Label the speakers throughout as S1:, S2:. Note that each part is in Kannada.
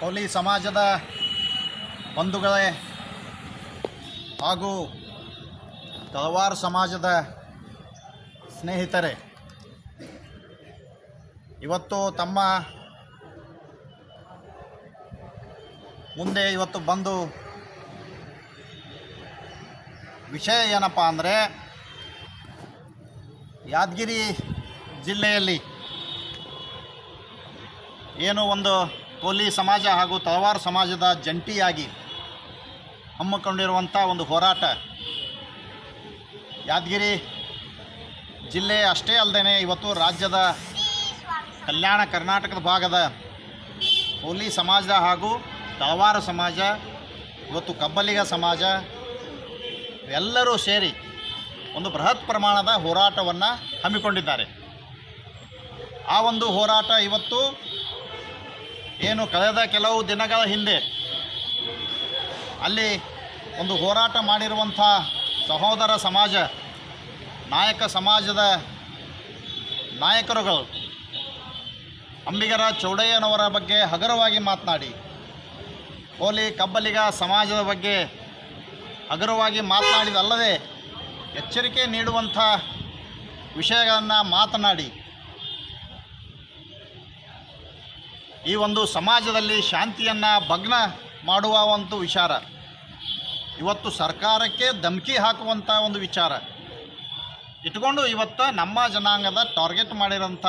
S1: ಕೋಲಿ ಸಮಾಜದ ಬಂಧುಗಳೇ ಹಾಗೂ ತಲವಾರು ಸಮಾಜದ ಸ್ನೇಹಿತರೆ, ಇವತ್ತು ತಮ್ಮ ಮುಂದೆ ಇವತ್ತು ಬಂದು ವಿಷಯ ಏನಪ್ಪ ಅಂದರೆ ಯಾದಗಿರಿ ಜಿಲ್ಲೆಯಲ್ಲಿ ಏನು ಒಂದು ಕೋಲಿ ಸಮಾಜ ಹಾಗೂ ತಳವಾರ ಸಮಾಜದ ಜಂಟಿಯಾಗಿ ಹಮ್ಮಿಕೊಂಡಿರುವಂಥ ಒಂದು ಹೋರಾಟ. ಯಾದಗಿರಿ ಜಿಲ್ಲೆ ಅಷ್ಟೇ ಅಲ್ಲದೆ ಇವತ್ತು ರಾಜ್ಯದ ಕಲ್ಯಾಣ ಕರ್ನಾಟಕದ ಭಾಗದ ಕೋಲಿ ಸಮಾಜ ಹಾಗೂ ತಳವಾರ ಸಮಾಜ, ಇವತ್ತು ಕಬ್ಬಲಿಗ ಸಮಾಜ, ಎಲ್ಲರೂ ಸೇರಿ ಒಂದು ಬೃಹತ್ ಪ್ರಮಾಣದ ಹೋರಾಟವನ್ನು ಹಮ್ಮಿಕೊಂಡಿದ್ದಾರೆ. ಆ ಒಂದು ಹೋರಾಟ ಇವತ್ತು ಏನು ಕಳೆದ ಕೆಲವು ದಿನಗಳ ಹಿಂದೆ ಅಲ್ಲಿ ಒಂದು ಹೋರಾಟ ಮಾಡಿರುವಂಥ ಸಹೋದರ ಸಮಾಜ, ನಾಯಕ ಸಮಾಜದ ನಾಯಕರುಗಳು ಅಂಬಿಗರ ಚೌಡಯ್ಯನವರ ಬಗ್ಗೆ ಹಗುರವಾಗಿ ಮಾತನಾಡಿ ಕೋಲಿ ಕಬ್ಬಲಿಗ ಸಮಾಜದ ಬಗ್ಗೆ ಹಗುರವಾಗಿ ಮಾತನಾಡಿದಲ್ಲದೆ ಎಚ್ಚರಿಕೆ ನೀಡುವಂಥ ವಿಷಯಗಳನ್ನು ಮಾತನಾಡಿ. ಈ ಒಂದು ಸಮಾಜದಲ್ಲಿ ಶಾಂತಿಯನ್ನು ಭಗ್ನ ಮಾಡುವ ಒಂದು ವಿಚಾರ. ಇವತ್ತು ಸರ್ಕಾರಕ್ಕೆ ಧಮಕಿ ಹಾಕುವಂಥ ಒಂದು ವಿಚಾರ. ಇಟ್ಕೊಂಡು ಇವತ್ತು ನಮ್ಮ ಜನಾಂಗದ ಟಾರ್ಗೆಟ್ ಮಾಡಿರೋಂಥ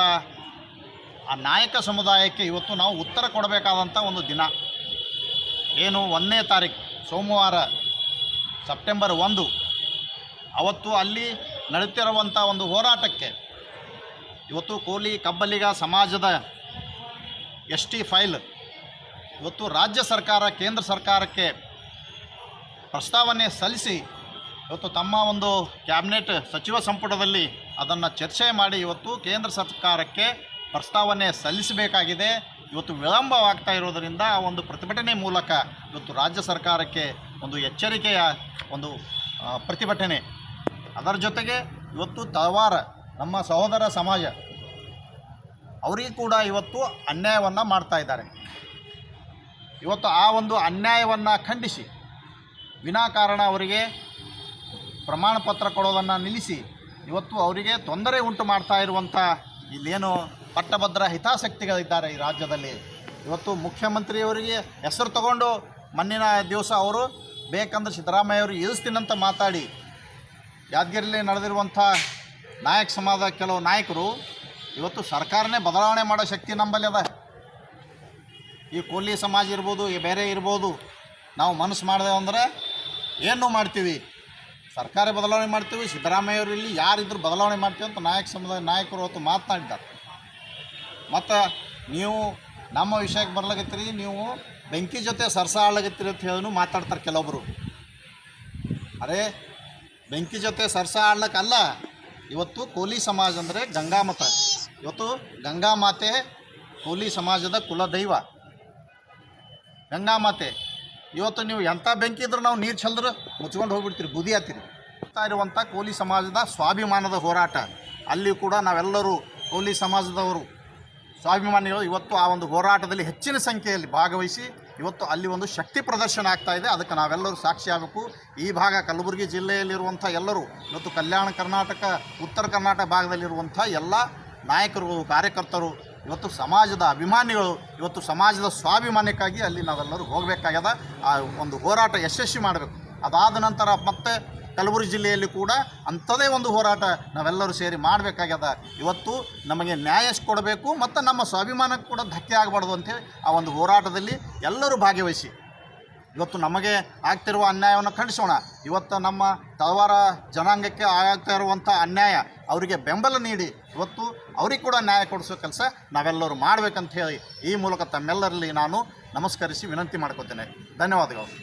S1: ಆ ನಾಯಕ ಸಮುದಾಯಕ್ಕೆ ಇವತ್ತು ನಾವು ಉತ್ತರ ಕೊಡಬೇಕಾದಂಥ ಒಂದು ದಿನ. ಏನು ಒಂದನೇ ತಾರೀಕು ಸೋಮವಾರ, ಸೆಪ್ಟೆಂಬರ್ ಒಂದು. ಅವತ್ತು ಅಲ್ಲಿ ನಡೀತಿರುವಂಥ ಒಂದು ಹೋರಾಟಕ್ಕೆ ಇವತ್ತು ಕೋಲಿ, ಕಬ್ಬಲಿಗ ಸಮಾಜದ ಎಸ್ ಟಿ ಫೈಲ್. ಇವತ್ತು ರಾಜ್ಯ ಸರ್ಕಾರ, ಕೇಂದ್ರ ಸರ್ಕಾರಕ್ಕೆ ಪ್ರಸ್ತಾವನೆ ಸಲ್ಲಿಸಿ ಇವತ್ತು ತಮ್ಮ ಒಂದು ಕ್ಯಾಬಿನೆಟ್ ಸಚಿವ ಸಂಪುಟದಲ್ಲಿ ಅದನ್ನು ಚರ್ಚೆ ಮಾಡಿ ಇವತ್ತು ಕೇಂದ್ರ ಸರ್ಕಾರಕ್ಕೆ ಪ್ರಸ್ತಾವನೆ ಸಲ್ಲಿಸಬೇಕಾಗಿದೆ. ಇವತ್ತು ವಿಳಂಬವಾಗ್ತಾ ಇರೋದರಿಂದ ಆ ಒಂದು ಪ್ರತಿಭಟನೆ ಮೂಲಕ ಇವತ್ತು ರಾಜ್ಯ ಸರ್ಕಾರಕ್ಕೆ ಒಂದು ಎಚ್ಚರಿಕೆಯ ಒಂದು ಪ್ರತಿಭಟನೆ. ಅದರ ಜೊತೆಗೆ ಇವತ್ತು ತವಾರ ನಮ್ಮ ಸಹೋದರ ಸಮಾಜ ಅವರಿಗೆ ಕೂಡ ಇವತ್ತು ಅನ್ಯಾಯವನ್ನು ಮಾಡ್ತಾ ಇದ್ದಾರೆ. ಇವತ್ತು ಆ ಒಂದು ಅನ್ಯಾಯವನ್ನು ಖಂಡಿಸಿ, ವಿನಾಕಾರಣ ಅವರಿಗೆ ಪ್ರಮಾಣ ಪತ್ರ ಕೊಡೋದನ್ನು ನಿಲ್ಲಿಸಿ, ಇವತ್ತು ಅವರಿಗೆ ತೊಂದರೆ ಉಂಟು ಮಾಡ್ತಾ ಇರುವಂಥ ಇಲ್ಲೇನು ಪಟ್ಟಭದ್ರ ಹಿತಾಸಕ್ತಿಗಳಿದ್ದಾರೆ ಈ ರಾಜ್ಯದಲ್ಲಿ. ಇವತ್ತು ಮುಖ್ಯಮಂತ್ರಿಯವರಿಗೆ ಹೆಸರು ತಗೊಂಡು ಮಣ್ಣಿನ ದಿವಸ ಅವರು ಬೇಕಂದ್ರೆ ಸಿದ್ದರಾಮಯ್ಯ ಅವರು ಇಳಿಸ್ತೀನಂತ ಮಾತಾಡಿ ಯಾದಗಿರಿಯಲ್ಲಿ ನಡೆದಿರುವಂಥ ನಾಯಕ ಸಮಾಜದ ಕೆಲವು ನಾಯಕರು ಇವತ್ತು ಸರ್ಕಾರನೇ ಬದಲಾವಣೆ ಮಾಡೋ ಶಕ್ತಿ ನಮ್ಮಲ್ಲಿ ಅದ. ಈ ಕೋಲಿ ಸಮಾಜ ಇರ್ಬೋದು, ಈ ಬೇರೆ ಇರ್ಬೋದು, ನಾವು ಮನಸ್ಸು ಮಾಡಿದೆವು ಅಂದರೆ ಏನು ಮಾಡ್ತೀವಿ? ಸರ್ಕಾರ ಬದಲಾವಣೆ ಮಾಡ್ತೀವಿ, ಸಿದ್ದರಾಮಯ್ಯವರು ಇಲ್ಲಿ ಯಾರಿದ್ರು ಬದಲಾವಣೆ ಮಾಡ್ತೀವಿ ಅಂತ ನಾಯಕ ಸಮುದಾಯ ನಾಯಕರು ಅವತ್ತು ಮಾತನಾಡಿದ್ದಾರೆ. ಮತ್ತು ನೀವು ನಮ್ಮ ವಿಷಯಕ್ಕೆ ಬರ್ಲಾಗತ್ತೀರಿ ನೀವು ಬೆಂಕಿ ಜೊತೆ ಸರ್ಸ ಆಡ್ಲಾಗತ್ತೀರಿ ಅಂತ ಹೇಳೂ ಮಾತಾಡ್ತಾರೆ ಕೆಲವೊಬ್ಬರು ಅರೆ, ಬೆಂಕಿ ಜೊತೆ ಸರ್ಸ ಆಡ್ಲಕ್ಕಲ್ಲ, ಇವತ್ತು ಕೋಲಿ ಸಮಾಜ ಅಂದರೆ ಗಂಗಾಮತ ಇವತ್ತು ಗಂಗಾಮಾತೆ ಕೋಲಿ ಸಮಾಜದ ಕುಲದೈವ. ಗಂಗಾಮಾತೆ ಇವತ್ತು ನೀವು ಎಂಥ ಬೆಂಕಿ ಇದ್ರೂ ನಾವು ನೀರು ಚೆಲ್ದ್ರೆ ಮುಚ್ಕೊಂಡು ಹೋಗ್ಬಿಡ್ತೀರಿ, ಬುದಿ ಆತೀರಿ ಆಗ್ತಾ ಇರುವಂಥ ಕೋಲಿ ಸಮಾಜದ ಸ್ವಾಭಿಮಾನದ ಹೋರಾಟ. ಅಲ್ಲಿ ಕೂಡ ನಾವೆಲ್ಲರೂ ಕೋಲಿ ಸಮಾಜದವರು, ಸ್ವಾಭಿಮಾನಿಗಳು ಇವತ್ತು ಆ ಒಂದು ಹೋರಾಟದಲ್ಲಿ ಹೆಚ್ಚಿನ ಸಂಖ್ಯೆಯಲ್ಲಿ ಭಾಗವಹಿಸಿ ಇವತ್ತು ಅಲ್ಲಿ ಒಂದು ಶಕ್ತಿ ಪ್ರದರ್ಶನ ಆಗ್ತಾ ಇದೆ. ಅದಕ್ಕೆ ನಾವೆಲ್ಲರೂ ಸಾಕ್ಷಿ ಆಗಬೇಕು. ಈ ಭಾಗ ಕಲಬುರಗಿ ಜಿಲ್ಲೆಯಲ್ಲಿರುವಂಥ ಎಲ್ಲರೂ, ಇವತ್ತು ಕಲ್ಯಾಣ ಕರ್ನಾಟಕ, ಉತ್ತರ ಕರ್ನಾಟಕ ಭಾಗದಲ್ಲಿರುವಂಥ ಎಲ್ಲ ನಾಯಕರು, ಕಾರ್ಯಕರ್ತರು, ಇವತ್ತು ಸಮಾಜದ ಅಭಿಮಾನಿಗಳು, ಇವತ್ತು ಸಮಾಜದ ಸ್ವಾಭಿಮಾನಕ್ಕಾಗಿ ಅಲ್ಲಿ ನಾವೆಲ್ಲರೂ ಹೋಗಬೇಕಾಗ್ಯದ. ಆ ಒಂದು ಹೋರಾಟ ಯಶಸ್ವಿ ಮಾಡಬೇಕು. ಅದಾದ ನಂತರ ಮತ್ತೆ ಕಲಬುರಗಿ ಜಿಲ್ಲೆಯಲ್ಲಿ ಕೂಡ ಅಂಥದೇ ಒಂದು ಹೋರಾಟ ನಾವೆಲ್ಲರೂ ಸೇರಿ ಮಾಡಬೇಕಾಗ್ಯದ. ಇವತ್ತು ನಮಗೆ ನ್ಯಾಯ ಕೊಡಬೇಕು ಮತ್ತು ನಮ್ಮ ಸ್ವಾಭಿಮಾನಕ್ಕೆ ಕೂಡ ಧಕ್ಕೆ ಆಗಬಾರ್ದು ಅಂತೇಳಿ ಆ ಒಂದು ಹೋರಾಟದಲ್ಲಿ ಎಲ್ಲರೂ ಭಾಗವಹಿಸಿ. ಇವತ್ತು ನಮಗೆ ಆಗ್ತಿರುವ ಅನ್ಯಾಯವನ್ನು ಖಂಡಿಸೋಣ. ಇವತ್ತು ನಮ್ಮ ತಳವಾರ ಜನಾಂಗಕ್ಕೆ ಆಗ್ತಾ ಇರುವಂಥ ಅನ್ಯಾಯ, ಅವರಿಗೆ ಬೆಂಬಲ ನೀಡಿ, ಇವತ್ತು ಅವ್ರಿಗೆ ಕೂಡ ನ್ಯಾಯ ಕೊಡಿಸೋ ಕೆಲಸ ನಾವೆಲ್ಲರೂ ಮಾಡಬೇಕಂತ ಹೇಳಿ ಈ ಮೂಲಕ ತಮ್ಮೆಲ್ಲರಲ್ಲಿ ನಾನು ನಮಸ್ಕರಿಸಿ ವಿನಂತಿ ಮಾಡ್ಕೋತೇನೆ. ಧನ್ಯವಾದಗಳು.